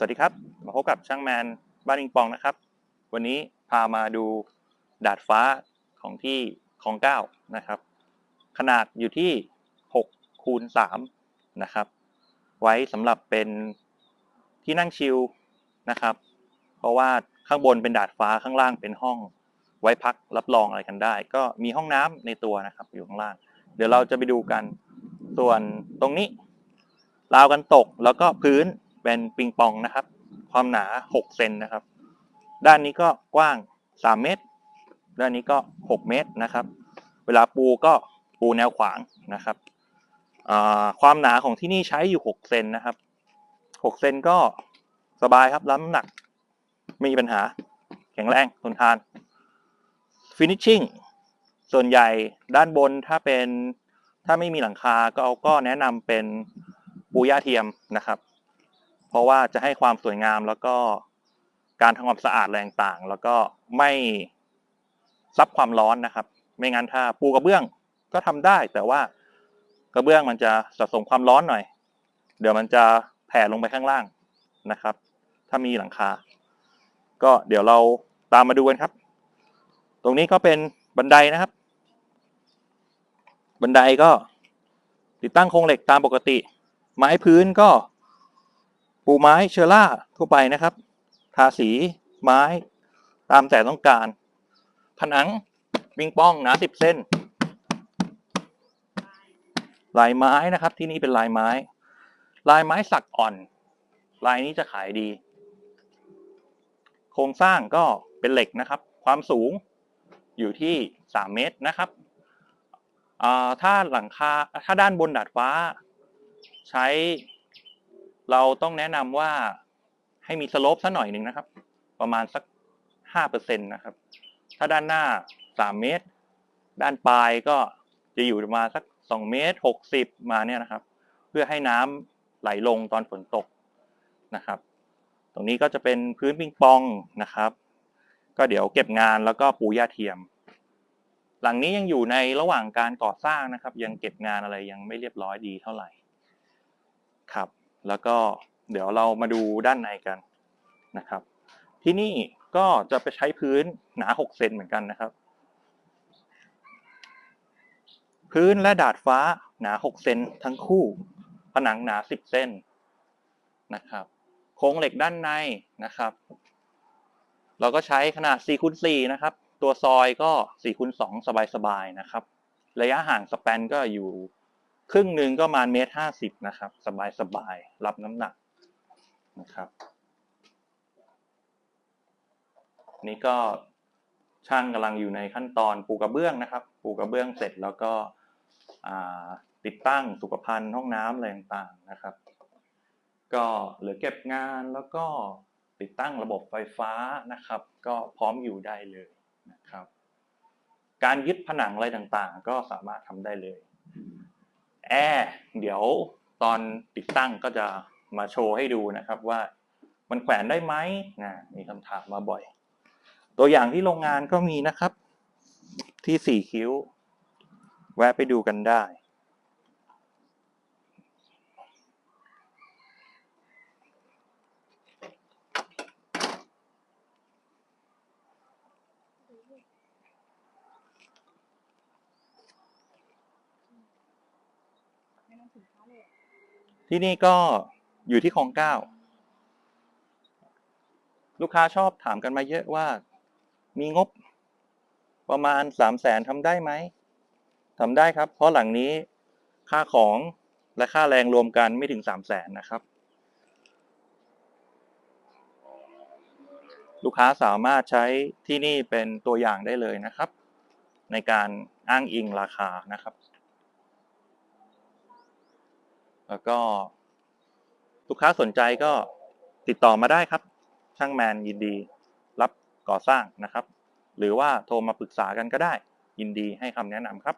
สวัสดีครับมาพบกับช่างแมนบ้านอิงปองนะครับ วันนี้พามาดูดาดฟ้าของที่คลองเก้านะครับ ขนาดอยู่ที่6คูณ3นะครับ ไว้สำหรับเป็นที่นั่งชิลนะครับ เพราะว่าข้างบนเป็นดาดฟ้าข้างล่างเป็นห้อง ไว้พักรับรองอะไรกันได้ ก็มีห้องน้ำในตัวนะครับ อยู่ข้างล่าง เดี๋ยวเราจะไปดูกันส่วนตรงนี้ราวกันตกแล้วก็พื้น เป็นปิงปองนะครับ ความหนา 6 เซนนะครับ ด้านนี้ก็กว้าง 3 เมตร ด้านนี้ก็ 6 เมตรนะครับ เวลาปูก็ปูแนวขวางนะครับ ความหนาของที่นี่ใช้อยู่ 6 เซนนะครับ 6 เซนก็สบายครับรับน้ำหนัก ไม่มีปัญหา แข็งแรงทนทาน finishing ส่วนใหญ่ด้านบนถ้าเป็นถ้าไม่มีหลังคาก็เอาก็แนะนำเป็นปูย่าเทียมนะครับ เพราะว่าจะให้ความสวยงามแล้วก็การทำความสะอาดแรงต่าง แล้วก็ไม่ซับความร้อนนะครับ ไม่งั้นถ้าปูกระเบื้องก็ทำได้ แต่ว่ากระเบื้องมันจะสะสมความร้อนหน่อย เดี๋ยวมันจะแผ่ลงไปข้างล่างนะครับ ถ้ามีหลังคา ก็เดี๋ยวเราตามมาดูกันครับ ตรงนี้ก็เป็นบันไดนะครับ บันไดก็ติดตั้งโครงเหล็กตามปกติ ไม้พื้นก็ ปูไม้เชอร่าทั่วไปนะครับ ทาสีไม้ตามแต่ต้องการ ผนังปิงป้องหนาสิบเส้น ลายไม้นะครับ ที่นี่เป็นลายไม้ ลายไม้สักอ่อน ลายนี้จะขายดี โครงสร้างก็เป็นเหล็กนะครับ ความสูงอยู่ที่ 3 เมตรนะครับถ้าหลังคาถ้าด้านบนดาดฟ้า ใช้ เราต้องแนะนำว่าให้มีสโลปสักหน่อยหนึ่งนะครับ ประมาณสัก5%นะครับ ถ้าด้านหน้า3เมตร ด้านปลายก็จะอยู่ประมาณสัก2เมตร60มาเนี่ยนะครับ เพื่อให้น้ำไหลลงตอนฝนตกนะครับ ตรงนี้ก็จะเป็นพื้นปิงปองนะครับ ก็เดี๋ยวเก็บงานแล้วก็ปูหญ้าเทียม หลังนี้ยังอยู่ในระหว่างการก่อสร้างนะครับ ยังเก็บงานอะไรยังไม่เรียบร้อยดีเท่าไหร่ครับ แล้วก็เดี๋ยวเรามาดูด้านในกันนะครับ ที่นี่ก็จะไปใช้พื้นหนา 6 เซนเหมือนกันนะครับ พื้นและดาดฟ้าหนา 6 เซนทั้งคู่ ผนังหนา 10เส้นนะครับ โครงเหล็กด้านในนะครับ เราก็ใช้ขนาด4คูณ4นะครับ ตัวซอยก็4คูณ2สบายๆนะครับ ระยะห่างสแปนก็อยู่ ครึ่งหนึ่งก็ประมาณเมตรห้าสิบนะครับ สบายๆรับน้ำหนักนะครับ นี่ก็ช่างกำลังอยู่ในขั้นตอนปูกระเบื้องนะครับ ปูกระเบื้องเสร็จแล้วก็ติดตั้งสุขภัณฑ์ห้องน้ำอะไรต่างๆนะครับ ก็เหลือเก็บงานแล้วก็ติดตั้งระบบไฟฟ้านะครับ ก็พร้อมอยู่ได้เลยนะครับ การยึดผนังอะไรต่างๆ ก็สามารถทำได้เลย แอร์เดี๋ยวตอนติดตั้งก็จะมาโชว์ให้ดูนะครับว่ามันแขวนได้ไหมนะมีคำถามมาบ่อย ตัวอย่างที่โรงงานก็มีนะครับ ที่สี่คิ้ว แวะไปดูกันได้ ที่นี่ก็อยู่ที่คลองเก้าลูกค้าชอบถามกันมาเยอะว่า มีงบประมาณสามแสนทำได้ไหมทำได้ครับ เพราะหลังนี้ค่าของและค่าแรงรวมกันไม่ถึงสามแสนนะครับ ลูกค้าสามารถใช้ที่นี่เป็นตัวอย่างได้เลยนะครับ ในการอ้างอิงราคานะครับ แล้วก็ ลูกค้าสนใจก็ติดต่อมาได้ครับ ช่างแมนยินดี รับก่อสร้างนะครับ หรือว่าโทรมาปรึกษากันก็ได้ ยินดีให้คำแนะนำครับ